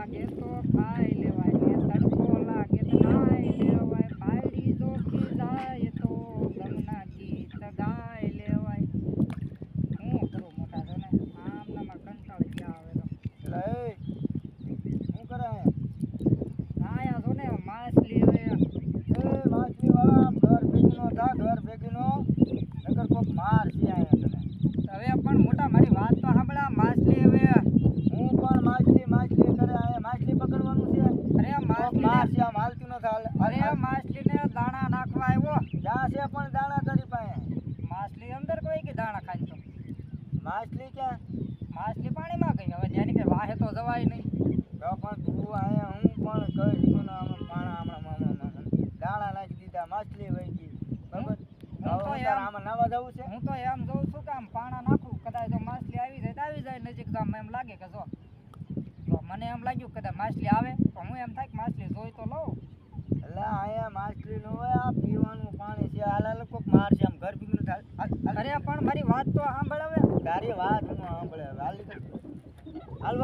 લાગે તો ખાઈ લેવાય ને તડકો લાગે તો નાઈ લેવાય બાયડી જોખી જાય તો ગમના ગીત ગાઈ લેવાય. હું કરું મોટા છો ને આમ ને આમાં આવે તો શું કરે? આયા છો ને માછલી હવે. એ માછલી વાળા ઘર ભેગીનો થા ઘર ભેગીનો. નકર કોક માર છે અહીંયા તને. હવે પણ મોટા મારી વાત તો સાંભળા માછલી હવે હું પણ માછલી માછલી કરે અહીંયા માછલી પકડવાનું છે અરે કોક માર માછલી છે આમ હાલતું ન થાલ અરે માછલીને દાણા નાખવા આવ્યો. જ્યાં છે પણ દાણા તારી પાસે. માછલી અંદર કોઈ કે દાણા ખાઈ તો? માછલી ક્યાં? માછલી પાણીમાં ગઈ. હવે જેની કે વાહે તો જવાય નહીં. તો પણ તું આયા હું પણ કહી દીધું ને આમ પાણા હમણાં દાણા નાખી દીધા માછલી વહી ગઈ. બરાબર? હું તો યાર આમ નવા જવું છે? હું તો એમ જોઉં છું કે આમ પાણા નાખું. કદાચ તો માછલી આવી જાય તો આવી જાય નજીક તો આમ એમ લાગે કે જો. મને એમ લાગ્યું કદાચ માછલી આવે. તો હું એમ થાય કે માછલી જોઈ તો સાંભળાવે? તારી વાત હું સાંભળે